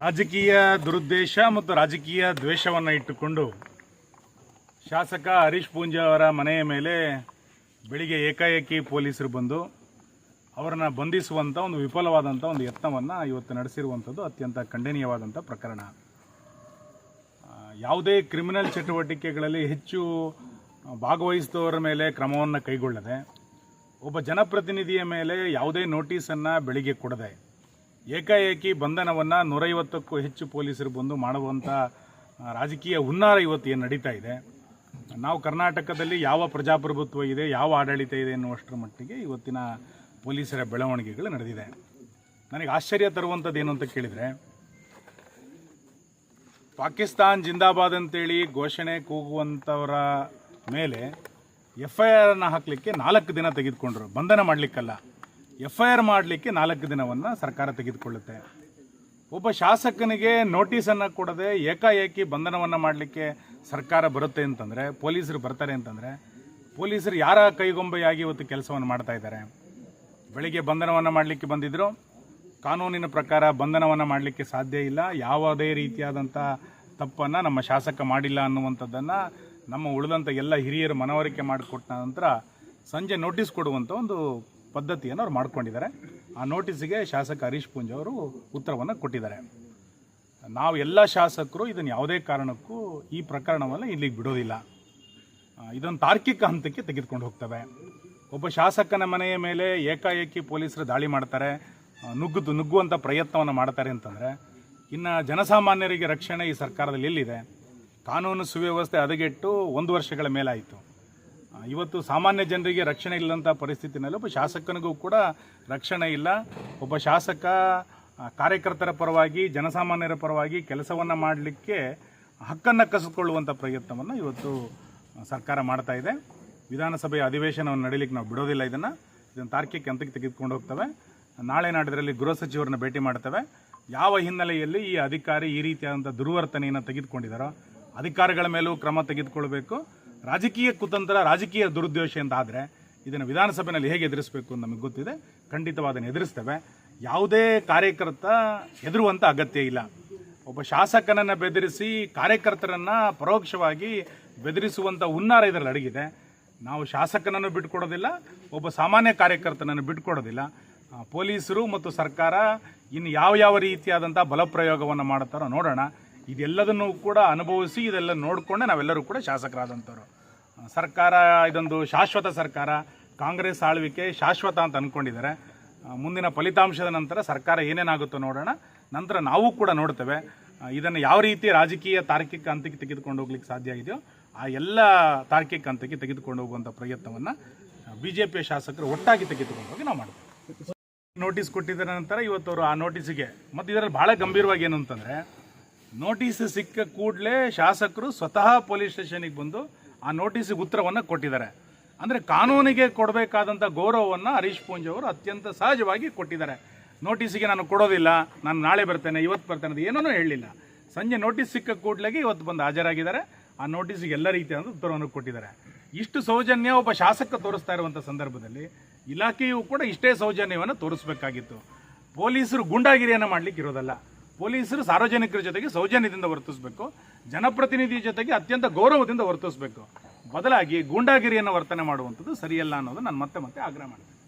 ರಾಜಕೀಯ ದುರುದ್ದೇಶ ಮತ್ತು ರಾಜಕೀಯ ದ್ವೇಷವನ್ನು ಇಟ್ಟುಕೊಂಡು ಶಾಸಕ ಹರೀಶ್ ಪೂಂಜೆ ಅವರ ಮನೆಯ ಮೇಲೆ ಬೆಳಿಗ್ಗೆ ಏಕಾಏಕಿ ಪೊಲೀಸರು ಬಂದು ಅವರನ್ನು ಬಂಧಿಸುವಂಥ ಒಂದು ವಿಫಲವಾದಂಥ ಒಂದು ಯತ್ನವನ್ನು ಇವತ್ತು ನಡೆಸಿರುವಂಥದ್ದು ಅತ್ಯಂತ ಖಂಡನೀಯವಾದಂಥ ಪ್ರಕರಣ. ಯಾವುದೇ ಕ್ರಿಮಿನಲ್ ಚಟುವಟಿಕೆಗಳಲ್ಲಿ ಹೆಚ್ಚು ಭಾಗವಹಿಸಿದವರ ಮೇಲೆ ಕ್ರಮವನ್ನು ಕೈಗೊಳ್ಳದೆ ಒಬ್ಬ ಜನಪ್ರತಿನಿಧಿಯ ಮೇಲೆ ಯಾವುದೇ ನೋಟಿಸನ್ನು ಬೆಳಿಗ್ಗೆ ಕೊಡದೆ ಏಕಾಏಕಿ ಬಂಧನವನ್ನು ನೂರೈವತ್ತಕ್ಕೂ ಹೆಚ್ಚು ಪೊಲೀಸರು ಬಂದು ಮಾಡುವಂಥ ರಾಜಕೀಯ ಹುನ್ನಾರ ಇವತ್ತು ಏನು ನಡೀತಾ ಇದೆ? ನಾವು ಕರ್ನಾಟಕದಲ್ಲಿ ಯಾವ ಪ್ರಜಾಪ್ರಭುತ್ವ ಇದೆ, ಯಾವ ಆಡಳಿತ ಇದೆ ಎನ್ನುವಷ್ಟರ ಮಟ್ಟಿಗೆ ಇವತ್ತಿನ ಪೊಲೀಸರ ಬೆಳವಣಿಗೆಗಳು ನಡೆದಿದೆ. ನನಗೆ ಆಶ್ಚರ್ಯ ತರುವಂಥದ್ದು ಏನು ಅಂತ ಕೇಳಿದರೆ, ಪಾಕಿಸ್ತಾನ್ ಜಿಂದಾಬಾದ್ ಅಂತೇಳಿ ಘೋಷಣೆ ಕೂಗುವಂಥವರ ಮೇಲೆ ಎಫ್ ಐ ಆರನ್ನು ಹಾಕಲಿಕ್ಕೆ ನಾಲ್ಕು ದಿನ ತೆಗೆದುಕೊಂಡ್ರು. ಬಂಧನ ಮಾಡಲಿಕ್ಕಲ್ಲ. ಎಫ್ ಐ ಆರ್ ಮಾಡಲಿಕ್ಕೆ ನಾಲ್ಕು ದಿನವನ್ನು ಸರ್ಕಾರ ತೆಗೆದುಕೊಳ್ಳುತ್ತೆ. ಒಬ್ಬ ಶಾಸಕನಿಗೆ ನೋಟಿಸನ್ನು ಕೊಡದೆ ಏಕಾಏಕಿ ಬಂಧನವನ್ನು ಮಾಡಲಿಕ್ಕೆ ಸರ್ಕಾರ ಬರುತ್ತೆ ಅಂತಂದರೆ, ಪೊಲೀಸರು ಬರ್ತಾರೆ ಅಂತಂದರೆ, ಪೊಲೀಸರು ಯಾರ ಕೈಗೊಂಬೆಯಾಗಿ ಇವತ್ತು ಕೆಲಸವನ್ನು ಮಾಡ್ತಾ ಇದ್ದಾರೆ? ಬೆಳಿಗ್ಗೆ ಬಂಧನವನ್ನು ಮಾಡಲಿಕ್ಕೆ ಬಂದಿದ್ದರು ಕಾನೂನಿನ ಪ್ರಕಾರ ಬಂಧನವನ್ನು ಮಾಡಲಿಕ್ಕೆ ಸಾಧ್ಯ ಇಲ್ಲ. ಯಾವುದೇ ರೀತಿಯಾದಂಥ ತಪ್ಪನ್ನು ನಮ್ಮ ಶಾಸಕ ಮಾಡಿಲ್ಲ ಅನ್ನುವಂಥದ್ದನ್ನು ನಮ್ಮ ಉಳಿದಂಥ ಎಲ್ಲ ಹಿರಿಯರು ಮನವರಿಕೆ ಮಾಡಿಕೊಟ್ಟ ನಂತರ ಸಂಜೆ ನೋಟಿಸ್ ಕೊಡುವಂಥ ಒಂದು ಪದ್ಧತಿಯನ್ನು ಅವ್ರು ಮಾಡ್ಕೊಂಡಿದ್ದಾರೆ. ಆ ನೋಟಿಸಿಗೆ ಶಾಸಕ ಹರೀಶ್ ಪೂಂಜ್ ಅವರು ಉತ್ತರವನ್ನು ಕೊಟ್ಟಿದ್ದಾರೆ. ನಾವು ಎಲ್ಲ ಶಾಸಕರು ಇದನ್ನು ಯಾವುದೇ ಕಾರಣಕ್ಕೂ ಈ ಪ್ರಕರಣವನ್ನು ಇಲ್ಲಿಗೆ ಬಿಡೋದಿಲ್ಲ. ಇದೊಂದು ತಾರ್ಕಿಕ ಹಂತಕ್ಕೆ ತೆಗೆದುಕೊಂಡು ಹೋಗ್ತವೆ. ಒಬ್ಬ ಶಾಸಕನ ಮನೆಯ ಮೇಲೆ ಏಕಾಏಕಿ ಪೊಲೀಸರು ದಾಳಿ ಮಾಡ್ತಾರೆ ನುಗ್ಗುದು ನುಗ್ಗುವಂಥ ಪ್ರಯತ್ನವನ್ನು ಮಾಡ್ತಾರೆ ಅಂತಂದರೆ, ಇನ್ನು ಜನಸಾಮಾನ್ಯರಿಗೆ ರಕ್ಷಣೆ ಈ ಸರ್ಕಾರದಲ್ಲಿ ಎಲ್ಲಿದೆ? ಕಾನೂನು ಸುವ್ಯವಸ್ಥೆ ಹದಗೆಟ್ಟು ಒಂದು ವರ್ಷಗಳ ಮೇಲಾಯಿತು. ಇವತ್ತು ಸಾಮಾನ್ಯ ಜನರಿಗೆ ರಕ್ಷಣೆ ಇಲ್ಲಂಥ ಪರಿಸ್ಥಿತಿನಲ್ಲಿ ಒಬ್ಬ ಶಾಸಕನಿಗೂ ಕೂಡ ರಕ್ಷಣೆ ಇಲ್ಲ. ಒಬ್ಬ ಶಾಸಕ ಕಾರ್ಯಕರ್ತರ ಪರವಾಗಿ, ಜನಸಾಮಾನ್ಯರ ಪರವಾಗಿ ಕೆಲಸವನ್ನು ಮಾಡಲಿಕ್ಕೆ ಹಕ್ಕನ್ನು ಕಸಿದುಕೊಳ್ಳುವಂಥ ಪ್ರಯತ್ನವನ್ನು ಇವತ್ತು ಸರ್ಕಾರ ಮಾಡ್ತಾ ಇದೆ. ವಿಧಾನಸಭೆಯ ಅಧಿವೇಶನವನ್ನು ನಡೀಲಿಕ್ಕೆ ನಾವು ಬಿಡೋದಿಲ್ಲ ಇದನ್ನು. ಇದನ್ನು ತಾರ್ಕಿಕ ಹಂತಕ್ಕೆ ತೆಗೆದುಕೊಂಡು ಹೋಗ್ತವೆ. ನಾಳೆ ನಾಡಿದ್ರಲ್ಲಿ ಗೃಹ ಸಚಿವರನ್ನ ಭೇಟಿ ಮಾಡ್ತವೆ. ಯಾವ ಹಿನ್ನೆಲೆಯಲ್ಲಿ ಈ ಅಧಿಕಾರಿ ಈ ರೀತಿಯಾದಂಥ ದುರ್ವರ್ತನೆಯನ್ನು ತೆಗೆದುಕೊಂಡಿದ್ದಾರೋ ಅಧಿಕಾರಿಗಳ ಮೇಲೂ ಕ್ರಮ ತೆಗೆದುಕೊಳ್ಬೇಕು. ರಾಜಕೀಯ ಕುತಂತ್ರ, ರಾಜಕೀಯ ದುರುದ್ದೇಶ ಆದರೆ ಇದನ್ನು ವಿಧಾನಸಭೆಯಲ್ಲಿ ಹೇಗೆ ಎದುರಿಸಬೇಕು ಅಂತ ನಮಗೆ ಗೊತ್ತಿದೆ. ಖಂಡಿತವಾಗಿ ಅದನ್ನು ಎದುರಿಸ್ತೇವೆ. ಯಾವುದೇ ಕಾರ್ಯಕರ್ತ ಹೆದರುವಂಥ ಅಗತ್ಯ ಇಲ್ಲ. ಒಬ್ಬ ಶಾಸಕನನ್ನು ಬೆದರಿಸಿ ಕಾರ್ಯಕರ್ತರನ್ನು ಪರೋಕ್ಷವಾಗಿ ಬೆದರಿಸುವಂಥ ಹುನ್ನಾರ ಇದರಲ್ಲಿ ಅಡಗಿದೆ. ನಾವು ಶಾಸಕನನ್ನು ಬಿಟ್ಕೊಡೋದಿಲ್ಲ ಒಬ್ಬ ಸಾಮಾನ್ಯ ಕಾರ್ಯಕರ್ತನನ್ನು ಬಿಟ್ಕೊಡೋದಿಲ್ಲ ಪೊಲೀಸರು ಮತ್ತು ಸರ್ಕಾರ ಇನ್ನು ಯಾವ ಯಾವ ರೀತಿಯಾದಂಥ ಬಲಪ್ರಯೋಗವನ್ನು ಮಾಡುತ್ತಾರೋ ನೋಡೋಣ. ಇದೆಲ್ಲದನ್ನು ಕೂಡ ಅನುಭವಿಸಿ ಇದೆಲ್ಲ ನೋಡಿಕೊಂಡೆ ನಾವೆಲ್ಲರೂ ಕೂಡ ಶಾಸಕರಾದಂಥವ್ರು. ಸರ್ಕಾರ ಇದೊಂದು ಶಾಶ್ವತ ಸರ್ಕಾರ ಕಾಂಗ್ರೆಸ್ ಆಳ್ವಿಕೆ ಶಾಶ್ವತ ಅಂತ ಅಂದ್ಕೊಂಡಿದ್ದಾರೆ ಮುಂದಿನ ಫಲಿತಾಂಶದ ನಂತರ ಸರ್ಕಾರ ಏನೇನಾಗುತ್ತೋ ನೋಡೋಣ. ನಂತರ ನಾವು ಕೂಡ ನೋಡ್ತೇವೆ. ಇದನ್ನು ಯಾವ ರೀತಿ ರಾಜಕೀಯ ತಾರ್ಕಿಕ ಹಂತಕ್ಕೆ ತೆಗೆದುಕೊಂಡು ಹೋಗ್ಲಿಕ್ಕೆ ಸಾಧ್ಯ ಇದೆಯೋ ಆ ಎಲ್ಲ ತಾರ್ಕಿಕ ಹಂತಕ್ಕೆ ತೆಗೆದುಕೊಂಡು ಹೋಗುವಂಥ ಪ್ರಯತ್ನವನ್ನು ಬಿ ಜೆ ಪಿಯ ಶಾಸಕರು ಒಟ್ಟಾಗಿ ತೆಗೆದುಕೊಂಡು ಹೋಗಿ ನಾವು ಮಾಡ್ತೇವೆ. ನೋಟಿಸ್ ಕೊಟ್ಟಿದ್ದ ನಂತರ ಇವತ್ತು ಅವರು ಆ ನೋಟಿಸಿಗೆ ಮತ್ತು ಇದರಲ್ಲಿ ಭಾಳ ಗಂಭೀರವಾಗಿ ಏನು ಅಂತಂದರೆ ನೋಟಿಸ್ ಸಿಕ್ಕ ಕೂಡಲೇ ಶಾಸಕರು ಸ್ವತಃ ಪೊಲೀಸ್ ಸ್ಟೇಷನಿಗೆ ಬಂದು ಆ ನೋಟಿಸಿಗೆ ಉತ್ತರವನ್ನು ಕೊಟ್ಟಿದ್ದಾರೆ. ಅಂದರೆ ಕಾನೂನಿಗೆ ಕೊಡಬೇಕಾದಂಥ ಗೌರವವನ್ನು ಹರೀಶ್ ಪೂಂಜ್ ಅವರು ಅತ್ಯಂತ ಸಹಜವಾಗಿ ಕೊಟ್ಟಿದ್ದಾರೆ. ನೋಟಿಸಿಗೆ ನಾನು ಕೊಡೋದಿಲ್ಲ, ನಾನು ನಾಳೆ ಬರ್ತೇನೆ, ಇವತ್ತು ಬರ್ತೇನೆ ಅದು ಏನೂ ಹೇಳಲಿಲ್ಲ. ಸಂಜೆ ನೋಟಿಸ್ ಸಿಕ್ಕ ಕೂಡಲೇ ಇವತ್ತು ಬಂದು ಹಾಜರಾಗಿದ್ದಾರೆ. ಆ ನೋಟಿಸಿಗೆ ಎಲ್ಲ ರೀತಿಯಾದ ಉತ್ತರವನ್ನು ಕೊಟ್ಟಿದ್ದಾರೆ. ಇಷ್ಟು ಸೌಜನ್ಯ ಒಬ್ಬ ಶಾಸಕ ತೋರಿಸ್ತಾ ಇರುವಂಥ ಸಂದರ್ಭದಲ್ಲಿ ಇಲಾಖೆಯು ಕೂಡ ಇಷ್ಟೇ ಸೌಜನ್ಯವನ್ನು ತೋರಿಸಬೇಕಾಗಿತ್ತು. ಪೊಲೀಸರು ಗೂಂಡಾಗಿರಿಯನ್ನು ಮಾಡಲಿಕ್ಕೆ ಇರೋದಲ್ಲ. ಪೊಲೀಸರು ಸಾರ್ವಜನಿಕರ ಜೊತೆಗೆ ಸೌಜನ್ಯದಿಂದ ವರ್ತಿಸಬೇಕು, ಜನಪ್ರತಿನಿಧಿ ಜೊತೆಗೆ ಅತ್ಯಂತ ಗೌರವದಿಂದ ವರ್ತಿಸಬೇಕು. ಬದಲಾಗಿ ಗೂಂಡಾಗಿರಿಯನ್ನು ವರ್ತನೆ ಮಾಡುವಂಥದ್ದು ಸರಿಯಲ್ಲ ಅನ್ನೋದು ನಾನು ಮತ್ತೆ ಮತ್ತೆ ಆಗ್ರಹ ಮಾಡ್ತೀನಿ.